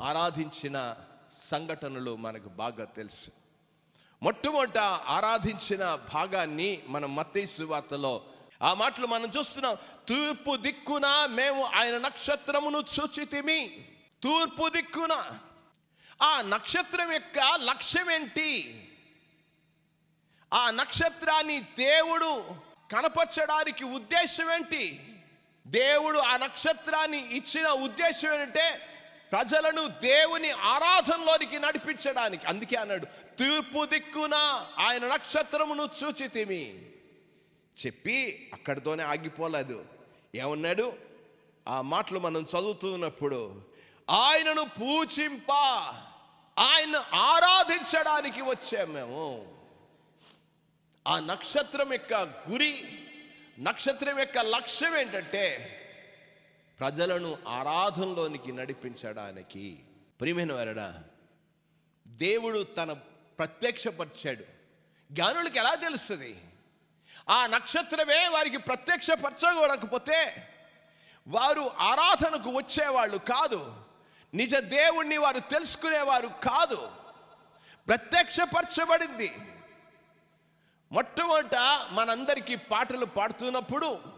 ఆరాధించిన సంఘటనలు మనకు బాగా తెలుసు. మొట్టమొదట ఆరాధించిన భాగాన్ని మనం మత్తేసు వార్తలో ఆ మాటలు మనం చూస్తున్నాం. తూర్పు దిక్కున మేము ఆయన నక్షత్రమును చూచితిమి. తూర్పు దిక్కున ఆ నక్షత్రం యొక్క లక్ష్యం ఏంటి? ఆ నక్షత్రాన్ని దేవుడు కనపరచడానికి ఉద్దేశం ఏంటి? దేవుడు ఆ నక్షత్రాన్ని ఇచ్చిన ఉద్దేశం ఏంటంటే ప్రజలను దేవుని ఆరాధనలోనికి నడిపించడానికి. అందుకే అన్నాడు తూర్పు దిక్కున ఆయన నక్షత్రమును చూచితిమి. చెప్పి అక్కడితోనే ఆగిపోలేదు. ఏమన్నాడు? ఆ మాటలు మనం చదువుతున్నప్పుడు ఆయనను పూజింప ఆయన ఆరాధించడానికి వచ్చాము మేము. ఆ నక్షత్రం యొక్క గురి నక్షత్రం యొక్క లక్ష్యం ఏంటంటే ప్రజలను ఆరాధనలోనికి నడిపించడానికి. ప్రియమైన వారడా దేవుడు తన ప్రత్యక్షపరిచాడు. జ్ఞానులకి ఎలా తెలుస్తుంది? ఆ నక్షత్రమే వారికి ప్రత్యక్షపరచకూడకపోతే వారు ఆరాధనకు వచ్చేవాళ్ళు కాదు. నిజ దేవుణ్ణి వారు తెలుసుకునేవారు కాదు. ప్రత్యక్షపరచబడింది. మొట్టమొదట మనందరికీ పాటలు పాడుతున్నప్పుడు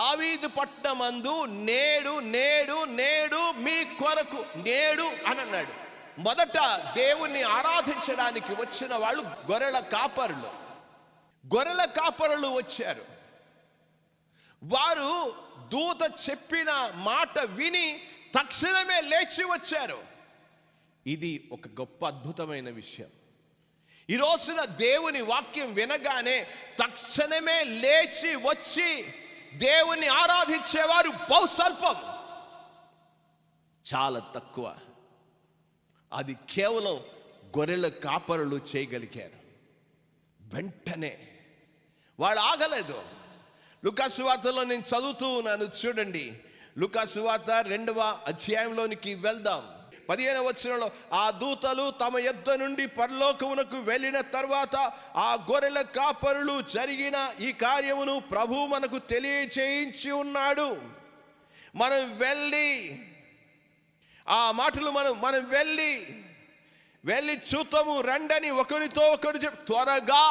దావీదు పట్టణమందు నేడు నేడు నేడు మీ కొరకు నేడు అని అన్నాడు మొదట దేవుణ్ణి ఆరాధించడానికి వచ్చిన వాళ్ళు గొర్రెల కాపరులు. గొర్రెల కాపరులు వచ్చారు. వారు దూత చెప్పిన మాట విని తక్షణమే లేచి వచ్చారు. ఇది ఒక గొప్ప అద్భుతమైన విషయం. ఈ రోజున దేవుని వాక్యం వినగానే తక్షణమే లేచి వచ్చి దేవుని ఆరాధించేవారు బహు స్వల్పం చాలా తక్కువ. అది కేవలం గొర్రెల కాపరులు చేయగలిగారు. వెంటనే. వాళ్ళు ఆగలేదు. లుకాసు వార్తలో నేను చదువుతూ ఉన్నాను చూడండి. లుకాసు వార్త రెండవ అధ్యాయంలోనికి వెళ్దాం. పదిహేను వచనంలో ఆ దూతలు తమ యొద్ద నుండి పరలోకమునకు వెళ్ళిన తర్వాత ఆ గొర్రెల కాపరులు జరిగిన ఈ కార్యమును ప్రభు మనకు తెలియచేయించి ఉన్నాడు. మనం వెళ్ళి ఆ మాటలు మనం మనం వెళ్ళి వెళ్ళి చూతము రండని ఒకరితో ఒకరు చెప్ త్వరగా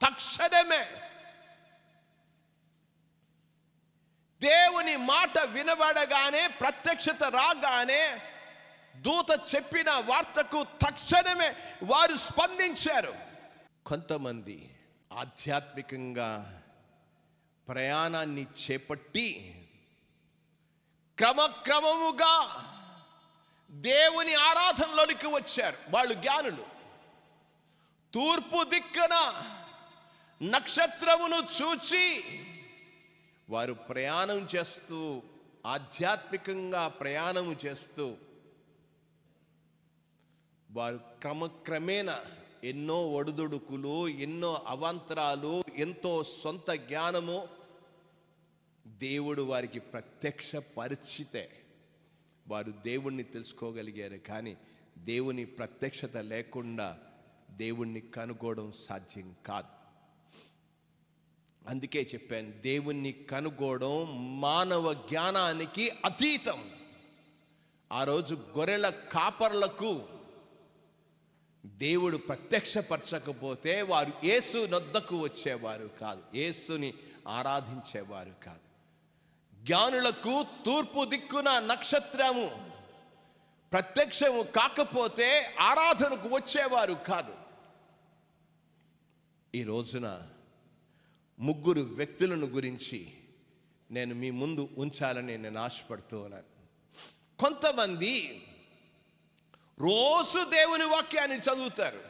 తక్షణమే. దేవుని మాట వినబడగానే ప్రత్యక్షత రాగానే దూత చెప్పిన వార్తకు తక్షణమే వారు స్పందించారు. కొంతమంది ఆధ్యాత్మికంగా ప్రయాణాన్ని చేపట్టి క్రమక్రమముగా దేవుని ఆరాధనలోనికి వచ్చారు. వాళ్ళు జ్ఞానులు. తూర్పు దిక్కున నక్షత్రమును చూచి వారు ప్రయాణం చేస్తూ ఆధ్యాత్మికంగా ప్రయాణం చేస్తూ వారు క్రమక్రమేణా ఎన్నో ఒడిదుడుకులు ఎన్నో అవాంతరాలు ఎంతో సొంత జ్ఞానము దేవుడు వారికి ప్రత్యక్ష పరిచితే వారు దేవుణ్ణి తెలుసుకోగలిగారు. కానీ దేవుని ప్రత్యక్షత లేకుండా దేవుణ్ణి కనుగోవడం సాధ్యం కాదు. అందుకే చెప్పాను దేవుణ్ణి కనుగోవడం మానవ జ్ఞానానికి అతీతం. ఆ రోజు గొర్రెల కాపర్లకు దేవుడు ప్రత్యక్షపరచకపోతే వారు యేసు నొద్దకు వచ్చేవారు కాదు. యేసుని ఆరాధించేవారు కాదు. జ్ఞానులకు తూర్పు దిక్కున నక్షత్రము ప్రత్యక్షము కాకపోతే ఆరాధనకు వచ్చేవారు కాదు. ఈ రోజున ముగ్గురు వ్యక్తులను గురించి నేను మీ ముందు ఉంచాలని నేను ఆశపడుతూ ఉన్నాను. కొంతమంది రోజు దేవుని వాక్యాన్ని చదువుతారు.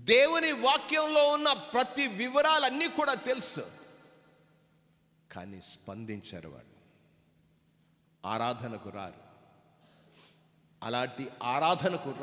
దేవుని వాక్యంలో ఉన్న ప్రతి వివరాలన్నీ కూడా తెలుసు. కానీ స్పందించారు వాడు ఆరాధనకు రారు. అలాంటి ఆరాధనకు రా